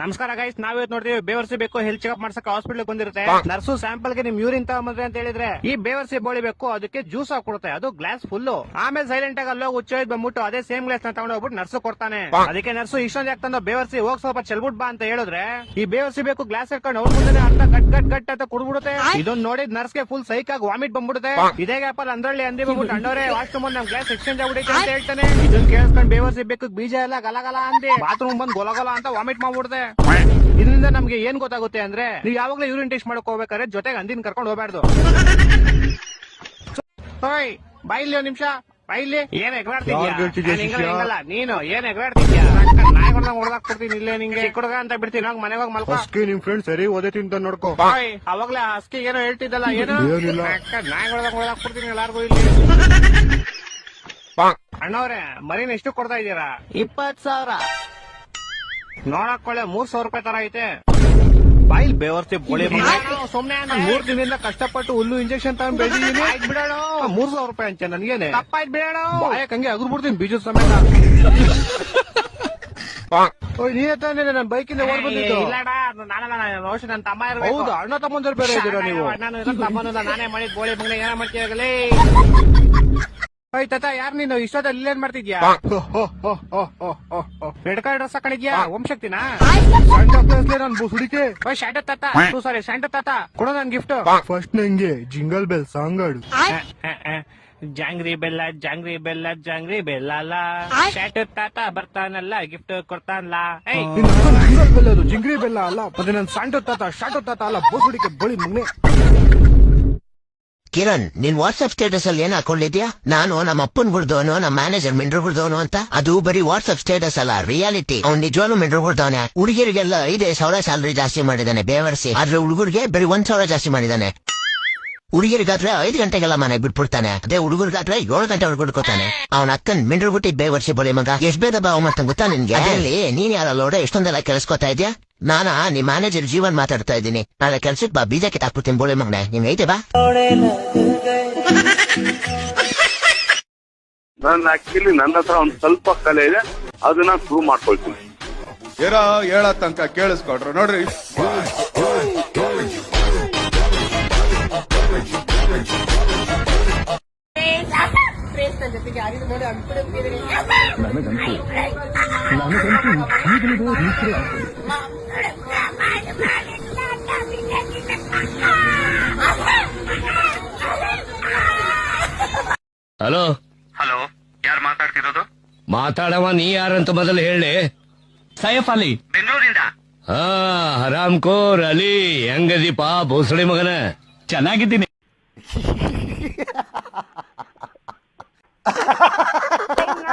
ನಮಸ್ಕಾರ ಗೈಸ್ ನಾವಿವತ್ತು ನೋಡ್ತೀವಿ ಬೇವರ್ಸಿ ಬೇಕು ಹೆಲ್ತ್ ಚೆಕ್ಅಪ್ ಮಾಡ್ಸಕ್ಕೆ ಹಾಸ್ಪಿಟಲ್ ಬಂದಿರುತ್ತೆ. ನರ್ಸು ಸ್ಯಾಂಪಲ್ಗೆ ನಿಮ್ ಯೂರಿನ್ ತಗೊಂಬಂದ್ರೆ ಅಂತ ಹೇಳಿದ್ರೆ ಈ ಬೇವರ್ಸಿ ಬೋಳಿ ಬೇಕು ಅದಕ್ಕೆ ಜ್ಯೂಸ್ ಹಾಕೊಡುತ್ತೆ ಅದು ಗ್ಲಾಸ್ ಫುಲ್ ಆಮೇಲೆ ಸೈಲೆಂಟ್ ಆಗಿ ಅಲ್ಲೋಗಿ ಉಚ್ಚ ಬಂದ್ಬಿಟ್ಟು ಅದೇ ಸೇಮ್ ಗ್ಲಾಸ್ನ ತಗೊಂಡು ಹೋಗ್ಬಿಟ್ಟು ನರ್ಸು ಕೊಡ್ತಾನೆ. ಅದಕ್ಕೆ ನರ್ಸು ಇಷ್ಟೊಂದು ಯಾಕೆ ತಂದು ಬೇವರ್ಸಿ ಹೋಗ್ ಸ್ವಲ್ಪ ಚೆಲ್ಬಿಟ್ ಬಾ ಅಂತ ಹೇಳಿದ್ರೆ ಈ ಬೇವರ್ಸಿ ಬೇಕು ಗ್ಲಾಸ್ ಹಾಕೊಂಡು ಅವ್ರ ಮುಂದೆ ಅರ್ಧ ಗಟ್ ಗಟ್ ಗಟ್ ಅಂತ ಕುಡ್ಬಿಡುತ್ತೆ ಇದೊಂದು ನೋಡಿದ್ ನರ್ಸ್ಗೆ ಫುಲ್ ಸೈಕ್ ಆಗಿ ವಾಮಿಟ್ ಬಂದ್ಬಿಡುತ್ತೆ. ಇದೇ ಗ್ಯಾಪ್ ಅಲ್ಲಿ ಅಂದ್ರಲ್ಲಿ ಅಂದಿ ಬಂದ್ಬಿಟ್ಟು ವಾಶ್ ವಾಶ್ರೂಮ್ ನಮ್ ಗ್ಲಾಸ್ ಎಕ್ಸ್ಚೇಂಜ್ ಆಗ್ಬಿಡೈತೆ ಅಂತ ಹೇಳ್ತಾನೆ. ಇದನ್ನ ಕೇಳಿಸ್ಕೊಂಡು ಬೇವರ್ಸಿ ಬೇಕು ಬೀಜ ಎಲ್ಲ ಗಲಗಲ ಅಂದಿ. ಬಾತ್ರೂಮ್ ಬಂದ್ ಗೊಲಗೊಲ ಅಂತ ವಾಮಿಟ್ ಮಾಡ್ಬಿಡುತ್ತೆ. ಇದರಿಂದ ನಮ್ಗೆ ಏನ್ ಗೊತ್ತಾಗುತ್ತೆ ಅಂದ್ರೆ ನೀವು ಯಾವಾಗ್ಲೂ ಯೂರಿನ್ ಟೆಸ್ಟ್ ಮಾಡಕ್ ಹೋಗ್ಬೇಕಾದ್ರೆ ಜೊತೆಗೆ ಅಂದಿನ ಕರ್ಕೊಂಡು ಹೋಗ್ಬಾರ್ದು. ಓಯ್ ಬಾಯಿಲಿ ಒಂದ್ ನಿಮಿಷ ಬಾಯಿಲಿ. ಏನ್ ಎಗ್ರಾಡ್ತಿದ್ಯಾ? ನೀನು ಏನ್ ಎಗ್ರಾಡ್ತಿದ್ಯಾ? ನಾಯಿ ಹೊಡೆದಾಗ ಹೊಡೆದಾಕ್ ಕೊಡ್ತೀನಿ ಇಲ್ಲೇ ನಿಂಗೆ. ಚಿಕ್ಕ ಹುಡುಗ ಅಂತ ಬಿಡ್ತೀನಿ ಹೋಗ್ ಮನೆಗೆ ಹೋಗಿ ಮಲ್ಕೋ. ಹಸ್ಕಿ ನಿಮ್ ಫ್ರೆಂಡ್ ಸರಿ ಓದೇ ಅಂತ ನೋಡ್ಕೋ. ಬಾಯ್ ಅವಾಗ್ಲೇ ಹಸ್ಕಿ ಏನೋ ಹೇಳ್ತಿದ್ದಲ್ಲ ಏನು? ಏನಿಲ್ಲ. ಅಕ್ಕ, ನಾಯಿ ಹೊಡೆದಾಗ ಹೊಡೆದಾಕ್ ಕೊಡ್ತೀನಿ ಎಲ್ಲಾರ್ಗು ಇಲ್ಲಿ. ಅಣ್ಣವ್ರೆ ಮರಿನ ಎಷ್ಟು ಕೊಡ್ತಾ ಇದ್ದೀರಾ? ಇಪ್ಪತ್ ಸಾವಿರ. ನೋಡಕ್ ಒಳ್ಳೆ ಮೂರ್ ಸಾವಿರ ರೂಪಾಯಿ ತರ ಐತೆ. ಬಾಯಿಲ್ ಬೇವರ್ತಿ ಬೋಳಿ ಸುಮ್ನೆ ಮೂರ್ ದಿನದಿಂದ ಕಷ್ಟಪಟ್ಟು ಹುಲ್ಲು ಇಂಜೆಕ್ಷನ್ ತಗೊಂಡ್ ಬೆಳೆದಿದ್ದೀನಿ. ಬಿಡೋಣ ಮೂರ್ ಸಾವಿರ ರೂಪಾಯಿ ಅಂಚೆ ನನ್ಗೇನೆ. ತಪ್ಪಾಯ್ತು ಬಿಡೋಣ ಬಾಯಕ್ ಹಂಗೆ ಅಗ್ರು ಬಿಡ್ತೀನಿ ಬೀಜದ ಸಮೇತ. ಓಯ್ ನೀನೇ ತಾನೇ ನನ್ನ ಬೈಕಿಂದ ಓಡ್ ಬಂದಿದ್ದು. ರೋಷನ್ ನನ್ನ ತಮ್ಮ ಇರ್ಬೇಕು. ಹೌದು ಅಣ್ಣ ತಮ್ಮಂದ್ರೆ ಬೇರೆ ಇದ್ದೀರಾ ನೀವು? ನಾನು ತಮ್ಮನಲ್ಲ ನಾನೇ ಮಾಡಿದ್ ಬೋಳಿ ಬಂಗ್ಲೆ ಏನ ಮಾಡ್ತೀಯಾಗಲೇ ಓಯ್ ತಾತ ಯಾರ್ ನೀನು? ಇಷ್ಟೊತ್ತಲ್ಲಿ ಇಲ್ಲೇನ್ ಮಾಡ್ತಿದ್ಯಾ? ರೆಡ್ ಕಾರ್ಡ್ ಡ್ರೆಸ್ ಹಾಕೊಂಡಿದ್ಯಾ ಓಂ ಶಕ್ತಿನಾ? ನನ್ ಬುಸುಡಿಕೆ. ಓಯ್ ಶಾಂಟ ತಾತ. ಸಾರಿ ಶಾಂಟ ತಾತ. ಕೊಡೋ ನನ್ ಗಿಫ್ಟ್ ಫಸ್ಟ್ ನಂಗೆ ಜಿಂಗಲ್ ಬೆಲ್ ಸಾಂಗ್ ಆಡು ಜಾಂಗ್ರಿ ಬೆಲ್ಲ ಜಾಂಗ್ರಿ ಬೆಲ್ಲ ಜಾಂಗ್ರಿ ಬೆಲ್ಲ ಶಾಟ್ ತಾತ ಬರ್ತಾನಲ್ಲ ಗಿಫ್ಟ್ ಕೊಡ್ತಾನಲ್ಲ. ಜಿಂಗ್ರಿ ಬೆಲ್ಲ ಅಲ್ಲ. ಮತ್ತೆ ನನ್ ಸಾಂಟು ತಾತ ಶಾಟ್ ತಾತ ಅಲ್ಲ ಬುಸುಡಿಕೆ ಬಳಿ ಮುನ್ನೆ ಕಿರಣ್, ನಿನ್ ವಾಟ್ಸ್ಆಪ್ ಸ್ಟೇಟಸ್ ಅಲ್ಲಿ ಏನ್ ಹಾಕೊಂಡಿದ್ಯಾ? ನಾನು ನಮ್ಮ ಅಪ್ಪನ್ ಹುಡ್ದವನು ನಮ್ಮ ಮ್ಯಾನೇಜರ್ ಮಿಂಡ್ರು ಗುಡ್ದವನು ಅಂತ. ಅದು ಬರೀ ವಾಟ್ಸ್ಆಪ್ ಸ್ಟೇಟಸ್ ಅಲ್ಲ ರಿಯಾಲಿಟಿ ಅವ್ನ್ ನಿಜವಾಗ್ಲೂ ಮಿಂಡ್ರು ಗುಡ್ದವನೆ ಹುಡುಗಿರಿಗೆಲ್ಲ ಐದೇ ಸಾವಿರ ಸ್ಯಾಲರಿ ಜಾಸ್ತಿ ಮಾಡಿದಾನೆ, ಬೇವರ್ಸಿ. ಆದ್ರೆ ಹುಡುಗರಿಗೆ ಬರೀ ಒಂದ್ ಸಾವಿರ ಜಾಸ್ತಿ ಮಾಡಿದಾನೆ. ಹುಡುಗಿರಿಗಾದ್ರೆ ಐದು ಗಂಟೆಗೆಲ್ಲ ಮನೆ ಬಿಟ್ಬಿಡ್ತಾನೆ. ಅದೇ ಹುಡುಗರಿಗಾದ್ರೆ ಏಳು ಗಂಟೆ ಹುಡ್ಕೊತಾನೆ. ಅವನ ಅಕ್ಕನ್ ಮಿಂಡ್ರು ಬಿಟ್ಟಿ ಬೇವರ್ಸಿ ಬಳಿ ಮಗ. ಎಷ್ಟ್ ಬೇಗ ಬಾ ಅಂತ ಗೊತ್ತಾ ನಿನ್ಗೆ? ನೀನ್ ಯಾರ ಲೋಡ ಎಷ್ಟೊಂದೆಲ್ಲ ಕೆಲಸ್ಕೋತಾ ಇದ್ಯಾ? ನಾನಾ ನಿಮ್ ಮ್ಯಾನೇಜರ್ ಜೀವನ್ ಮಾತಾಡ್ತಾ ಇದ್ದೀನಿ. ನಾಳೆ ಕೆಲ್ಸಕ್ಕೆ ಬಾ ಬೀಜಕ್ಕೆ ತಾಕ್ಬಿಡ್ತೀನಿ ಬೋಳೆ ಮಗನೆ. ನಿಂಗೆ ಐತೆ ಬಾ. ನನ್ನ ಆಕ್ಚುಲಿ ನನ್ನ ಹತ್ರ ಒಂದ್ ಸ್ವಲ್ಪ ಕಲೆ ಇದೆ. ಅದನ್ನ ಪ್ರೂವ್ ಮಾಡ್ಕೊಳ್ತೀನಿ. ಏನೋ ಹೇಳ ತನಕ ಕೇಳಿಸ್ಕೊಟ್ರು. ನೋಡ್ರಿ. ಹಲೋ ಹಲೋ ಯಾರು ಮಾತಾಡ್ತಿರೋದು? ಮಾತಾಡವ ನೀ ಯಾರಂತ ಮೊದಲು ಹೇಳಿ. ಸೈಫ್ ಅಲಿ. ಬೆಂಗಳೂರಿಂದ? ಹಾ ಹರಾಮ್ ಕೋರ್ ಅಲಿ ಹೆಂಗದೀಪ ಭೋಸಳಿ ಮಗನ. ಚೆನ್ನಾಗಿದ್ದೀನಿ.